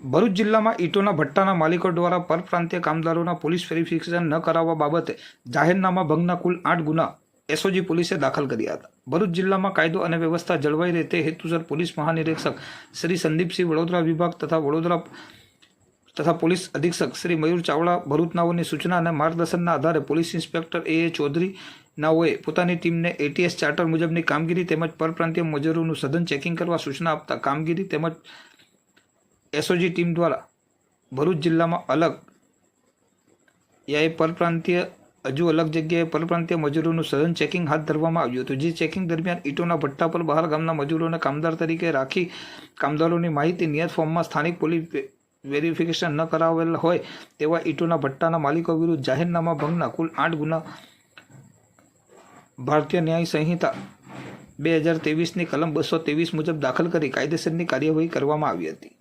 ભરૂચ જિલ્લામાં ઈંટોના ભટ્ટાના માલિકો દ્વારા પરપ્રાંતીય કામદારોના પોલીસ વેરિફિકેશન ન કરાવવા બાબતે જાહેરનામા ભંગના કુલ આઠ ગુના એસઓજી પોલીસે દાખલ કર્યા હતા. ભરૂચ જિલ્લામાં કાયદો અને વ્યવસ્થા જળવાઈ રહે તે હેતુસર પોલીસ મહાનિરીક્ષક શ્રી સંદીપસિંહ વડોદરા વિભાગ તથા વડોદરા તથા પોલીસ અધિક્ષક શ્રી મયુર ચાવડા ભરૂચનાઓની સૂચના અને માર્ગદર્શનના આધારે પોલીસ ઇન્સ્પેક્ટર એ ચૌધરી નાઓએ પોતાની ટીમને એટીએસ ચાર્ટર મુજબની કામગીરી તેમજ પરપ્રાંતીય મજૂરોનું સઘન ચેકિંગ કરવા સૂચના આપતા કામગીરી તેમજ એસઓજી ટીમ દ્વારા ભરૂચ જિલ્લામાં અલગ યાએ પરપ્રાંતીય, હજુ અલગ જગ્યાએ પરપ્રાંતીય મજૂરોનું સઘન ચેકિંગ હાથ ધરવામાં આવ્યું હતું, જે ચેકિંગ દરમિયાન ઈટોના ભટ્ટા પર બહાર ગામના મજૂરોને કામદાર તરીકે રાખી કામદારોની માહિતી નિયત ફોર્મમાં સ્થાનિક પોલીસ વેરિફિકેશન ન કરાવેલ હોય તેવા ઈટોના ભટ્ટાના માલિકો વિરુદ્ધ જાહેરનામા ભંગના કુલ આઠ ગુના ભારતીય ન્યાય સંહિતા બે હજાર ત્રેવીસની કલમ બસો ત્રેવીસ મુજબ દાખલ કરી કાયદેસરની કાર્યવાહી કરવામાં આવી હતી.